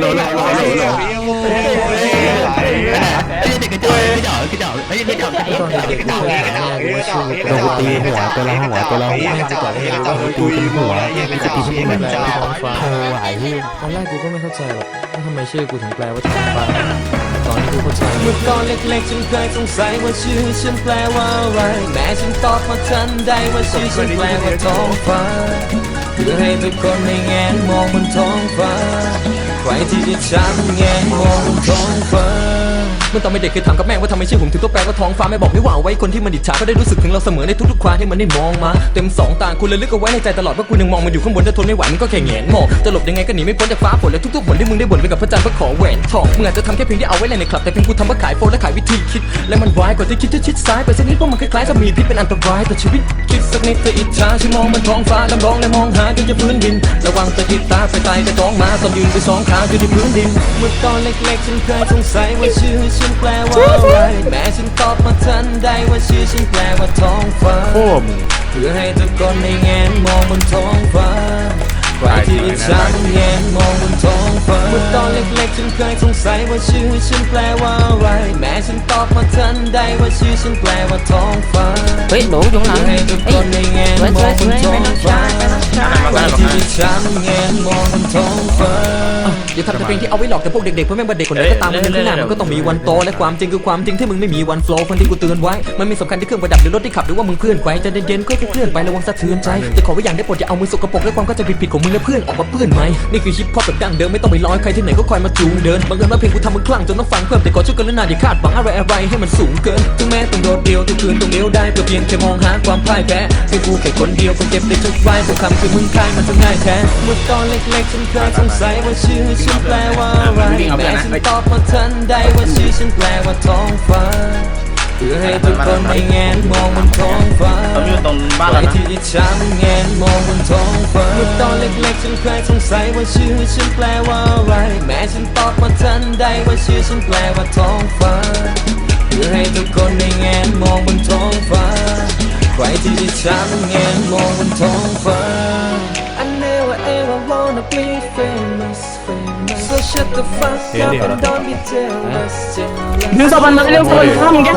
โหลโหลโหลโหลโหลไอ้เด็กกระจอกกระจอกกระจอกไอ้เด็กกระจอกกระจอกกระจอกกระจอกโดนตีหัวตัวละหัวตัวละหัวจะก่อนให้รู้ว่ากูตีหัวจะตีที่มันแบบท้องฟ้าโอ้ยเฮ้ยตอนแรกกูก็ไม่เข้าใจหรอกว่าทำไมชื่อกูถึงแปลว่าท้องฟ้าตอนที่กูเข้าใจเมื่อตอนเล็กๆฉันเคยสงสัยว่าชื่อฉันแปลว่าอะไรแม้ฉันตอบมาทันใดว่าชื่อฉันแปลว่าท้องฟ้าเพื่อให้ทุกคนในแงนมองบนท้องฟ้า ใครที่จะฉั นแงนมอนท้องฟ้าเมื่อตอนเป็นเด็กเคยถามกับแม่ว่าทำไมชื่อผมถึงต้องแปลว่าท้องฟ้าแม่บอกไม่ว่าไว้คนที่มันอิจฉาก็ได้รู้สึกถึงเราเสมอในทุกๆครั้งที่มันได้มองมา เต็มสองตาคุณเลยลึกเอาไว้ในใจตลอดว่าคุณยังมองมันอยู่ข้างบนถ้าทนไม่ไหวมันก็แค่แงนมองจะหลบยังไงก็หนีไม่พ้นจากฟ้าฝนและทุกๆผลที่มึงได้บ่นไปกับพระจันทร์เพื่อขอแหวนทองมึงอาจจะทำแค่เพียงที่เอาไว้เล่นในคลับแต่เพียงกูทำเพื่อขายโฟนและขายวิธีคิด และมันร้ายกว่าที่คิดจะชิดซ้ายไปสักนิดเพราะมันคล้ายๆจะมีพิษเป็นอันตรายต่อชีวิตคิดสักนิดเธออิจฉาฉันมองบนท้องฟ้าลำร้องและมองหาจนจะพื้นดิน ระวังตะกิดตาไปตายกระจ้องมาตอนยืนไปสองขาอยู่ที่พื้นดินเมื่อตอนเล็กๆฉันเคยสงสัยว่าชื่อฉนแปลว่าอะไรแม้ฉันตอบมาทันใดว่าชื่อฉันแปลว่าท้องฟ้าโอ้มึงเพื่อให้ทุกคนในแงนมองบนท้องฟ้าใครที่อิจฉาแงนมองบนท้องฟ้าเมื่อตอนเล็กๆฉันเคยสงสัยว่าชื่อฉันแปลว่าอะไรแม้ฉันตอบมาทันใดว่าชื่อฉันแปลว่าท้องฟ้าเฮ้ยหนูอยู่ข้างหลังให้ทุกคนในแงนสวยมสอวยงสบวนยท้อไม่งต้องฟ้าช้าไม่ต้องช้าใครที่ฉันแงนมองบนท้องฟ้าอย่าทำแต่เพลงที่เอาไว้หลอกแต่พวกเด็กๆ เพราะแม่งเป็นเด็กคนไหนก็ตามมันเป็นข้างหน้ามันก็ต้องมีวันโตและความจริงคือความจริงที่มึงไม่มีวันโฟล์คนที่กูเตือนไว้ มันมีสำคัญที่เครื่องประดับหรือรถที่ขับหรือว่ามึงเพื่อนไว้ใจเย็นๆค่อยๆเคลื่อนไประวังสะเทือนใจจะขอไว้อย่างได้โปรดอย่าเอามือสกปรกและความเข้าใจผิดๆของมึงและเพื่อนออกมาเปื้อนไหมนี่คือฮิปฮอปแบบดั้งเดิมไม่ต้องไปร้อยใครที่ไหนก็คอยมาจูงเดินบางเอิญว่าเพลงกูทำมึงคลั่งจนต้องฟังเพิ่มแต่ขอช่วยกันนาอย่าคาดหวังอะไรอะไรให้มันสูงเกินถึงแม้ต้องโดดเดี่ยวทุกคืนต้องเลี้ยวได้เพื่อเพียงแค่มองหาความพ่ายแพ้ให้กูแค่คนเดียวคนเจ็บได้ทุกรายทุกคำคือมึงคายมันจะง่ายแท้เมื่อตอนเล็กๆฉันเคยสงสัยว่าชื่อฉันแปลว่าอะไรแม้ฉันตอบมาทันใดว่าชื่อฉันแปลว่าท้องฟ้าเพื่อให้ทุกคนในแงนมองบนท้องฟ้าผมอยู่ตรงบ้านใครแล้วนะที่อิจฉาแงนมองบนท้องฟ้าเมื่อตอนเล็กๆฉันเคยสงสัยว่าชื่อฉันแปลว่าอะไรแม้ฉันตอบมาทันใดว่าชื่อฉันแปลว่าท้องฟ้าเพื่อให้ทุกคนในแงนมองบนท้องฟ้าใครที่อิจฉาแงนมองบนท้องฟ้า I never ever wanna be famous famous so shut the fuck up and don't be jealous jealous ดูสบันมาเร็วสบันข้ามแก